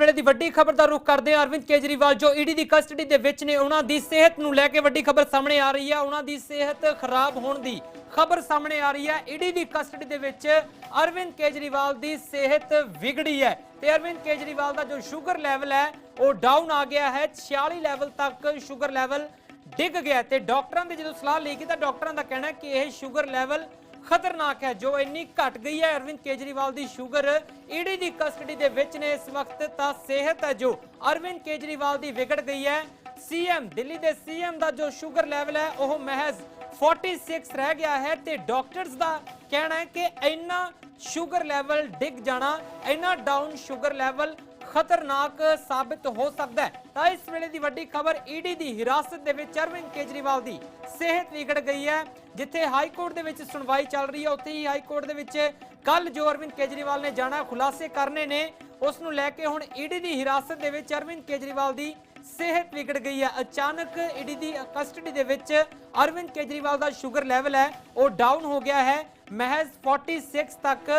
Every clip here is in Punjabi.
ਵੇਲੇ ਦੀ ਵੱਡੀ ਖਬਰ ਦਾ ਰੁਖ ਕਰਦੇ ਹਾਂ। ਅਰਵਿੰਦ ਕੇਜਰੀਵਾਲ, ਜੋ ਈਡੀ ਦੀ ਕਸਟਡੀ ਦੇ ਵਿੱਚ ਨੇ, ਉਹਨਾਂ ਦੀ ਸਿਹਤ ਨੂੰ ਲੈ ਕੇ ਵੱਡੀ ਖਬਰ ਸਾਹਮਣੇ ਆ ਰਹੀ ਹੈ ਉਹਨਾਂ ਦੀ ਸਿਹਤ ਖਰਾਬ ਹੋਣ ਦੀ ਖਬਰ ਸਾਹਮਣੇ ਆ ਰਹੀ ਹੈ ਈਡੀ ਦੀ ਕਸਟਡੀ ਦੇ ਵਿੱਚ ਅਰਵਿੰਦ ਕੇਜਰੀਵਾਲ ਦੀ ਸਿਹਤ ਵਿਗੜੀ ਹੈ ਤੇ ਅਰਵਿੰਦ ਕੇਜਰੀਵਾਲ ਦਾ ਜੋ ਸ਼ੂਗਰ ਲੈਵਲ ਹੈ, ਉਹ ਡਾਊਨ ਆ ਗਿਆ ਹੈ। 46 ਲੈਵਲ ਤੱਕ ਸ਼ੂਗਰ ਲੈਵਲ ਡਿੱਗ ਗਿਆ ਤੇ ਡਾਕਟਰਾਂ ਦੀ ਜਦੋਂ ਸਲਾਹ ਲਈ ਗਈ ਤਾਂ ਡਾਕਟਰਾਂ ਦਾ ਕਹਿਣਾ ਕਿ ਇਹ ਸ਼ੂਗਰ ਲੈਵਲ ਖਤਰਨਾਕ ਹੈ, ਜੋ ਇੰਨੀ ਘਟ ਗਈ ਹੈ। ਅਰਵਿੰਦ ਕੇਜਰੀਵਾਲ ਦੀ ਸ਼ੂਗਰ ਈਡੀ ਦੀ ਕਸਟਡੀ ਦੇ ਵਿੱਚ ਨੇ ਇਸ ਵਕਤ, ਤਾਂ ਸਿਹਤ ਹੈ ਜੋ ਅਰਵਿੰਦ ਕੇਜਰੀਵਾਲ ਦੀ ਵਿਗੜ ਗਈ ਹੈ। ਸੀਐਮ, ਦਿੱਲੀ ਦੇ ਸੀਐਮ ਦਾ ਜੋ ਸ਼ੂਗਰ ਲੈਵਲ ਹੈ, ਉਹ ਮਹਿਜ਼ 46 ਰਹਿ ਗਿਆ ਹੈ ਤੇ ਡਾਕਟਰਸ ਦਾ ਕਹਿਣਾ ਹੈ ਕਿ ਇੰਨਾ ਸ਼ੂਗਰ ਲੈਵਲ ਡਿੱਗ ਜਾਣਾ, ਇੰਨਾ ਡਾਊਨ ਸ਼ੂਗਰ ਲੈਵਲ ਖਤਰਨਾਕ ਸਾਬਿਤ ਹੋ ਸਕਦਾ ਹੈ। ਤਾਂ ਇਸ ਵੇਲੇ ਦੀ ਵੱਡੀ ਖਬਰ ਈਡੀ ਦੀ ਹਿਰਾਸਤ ਦੇ ਵਿੱਚ ਅਰਵਿੰਦ ਕੇਜਰੀਵਾਲ ਦੀ ਸਿਹਤ ਵਿਗੜ ਗਈ ਹੈ, ਜਿੱਥੇ ਹਾਈ ਕੋਰਟ ਦੇ ਵਿੱਚ ਸੁਣਵਾਈ ਚੱਲ ਰਹੀ ਹੈ। ਉੱਥੇ ਹੀ ਹਾਈ ਕੋਰਟ ਦੇ ਵਿੱਚ ਕੱਲ ਜੋ ਅਰਵਿੰਦ ਕੇਜਰੀਵਾਲ ਨੇ ਜਾਣਾ ਖੁਲਾਸੇ ਕਰਨੇ ਨੇ, ਉਸ ਨੂੰ ਲੈ ਕੇ ਹੁਣ ਈਡੀ ਦੀ ਹਿਰਾਸਤ ਦੇ ਵਿੱਚ ਅਰਵਿੰਦ ਕੇਜਰੀਵਾਲ ਦੀ ਸਿਹਤ ਵਿਗੜ ਗਈ ਹੈ। ਅਚਾਨਕ ਈਡੀ ਦੀ ਕਸਟਡੀ ਦੇ ਵਿੱਚ ਅਰਵਿੰਦ ਕੇਜਰੀਵਾਲ ਦਾ ਸ਼ੂਗਰ ਲੈਵਲ ਹੈ, ਉਹ ਡਾਊਨ ਹੋ ਗਿਆ ਹੈ। ਮਹਿਜ਼ 46 ਤੱਕ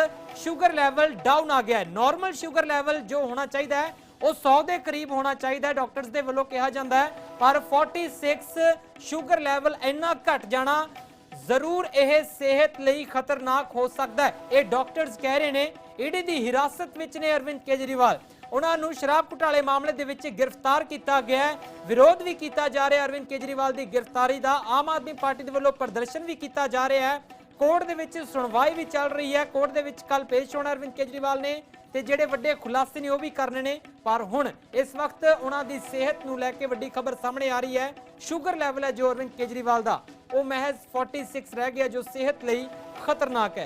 ਸ਼ੂਗਰ ਲੈਵਲ ਡਾਊਨ ਆ ਗਿਆ ਹੈ। ਨਾਰਮਲ ਸ਼ੂਗਰ ਲੈਵਲ ਜੋ ਹੋਣਾ ਚਾਹੀਦਾ ਹੈ, ਉਹ 100 ਦੇ ਕਰੀਬ ਹੋਣਾ ਚਾਹੀਦਾ ਹੈ। ਡਾਕਟਰਸ ਦੇ ਵੱਲੋਂ ਕਿਹਾ ਜਾਂਦਾ ਹੈ, ਪਰ 46 ਸ਼ੂਗਰ ਲੈਵਲ ਇੰਨਾ ਘਟ ਜਾਣਾ ਜ਼ਰੂਰ ਇਹ ਸਿਹਤ ਲਈ ਖਤਰਨਾਕ ਹੋ ਸਕਦਾ ਹੈ। ਇਹ ਡਾਕਟਰਸ ਕਹਿ ਰਹੇ ਨੇ ਈਡੀ ਦੀ ਹਿਰਾਸਤ ਵਿੱਚ ਨੇ ਅਰਵਿੰਦ ਕੇਜਰੀਵਾਲ। ਉਹਨਾਂ ਨੂੰ ਸ਼ਰਾਬ ਘੁਟਾਲੇ ਮਾਮਲੇ ਦੇ ਵਿੱਚ ਗ੍ਰਿਫਤਾਰ ਕੀਤਾ ਗਿਆ ਹੈ। ਵਿਰੋਧ ਵੀ ਕੀਤਾ ਜਾ ਰਿਹਾ ਅਰਵਿੰਦ ਕੇਜਰੀਵਾਲ ਦੀ ਗ੍ਰਿਫਤਾਰੀ ਦਾ ਆਮ ਆਦਮੀ ਪਾਰਟੀ ਦੇ ਵੱਲੋਂ ਪ੍ਰਦਰਸ਼ਨ ਵੀ ਕੀਤਾ ਜਾ ਰਿਹਾ ਹੈ। ਕੋਰਟ ਦੇ ਵਿੱਚ ਸੁਣਵਾਈ ਵੀ ਚੱਲ ਰਹੀ ਹੈ। ਕੋਰਟ ਦੇ ਵਿੱਚ ਕੱਲ ਪੇਸ਼ ਹੋਣਾ ਅਰਵਿੰਦ ਕੇਜਰੀਵਾਲ ਨੇ ਤੇ ਜਿਹੜੇ ਵੱਡੇ ਖੁਲਾਸੇ ਨੇ ਉਹ ਵੀ ਕਰਨੇ ਨੇ। ਪਰ ਹੁਣ ਇਸ ਵਕਤ ਉਹਨਾਂ ਦੀ ਸਿਹਤ ਨੂੰ ਲੈ ਕੇ ਵੱਡੀ ਖਬਰ ਸਾਹਮਣੇ ਆ ਰਹੀ ਹੈ। ਸ਼ੂਗਰ ਲੈਵਲ ਹੈ ਜੋ ਅਰਵਿੰਦ ਕੇਜਰੀਵਾਲ ਦਾ। ਉਹ ਮਹਿਜ਼ 46 ਰਹਿ ਗਿਆ ਜੋ ਸਿਹਤ ਲਈ ਖਤਰਨਾਕ ਹੈ।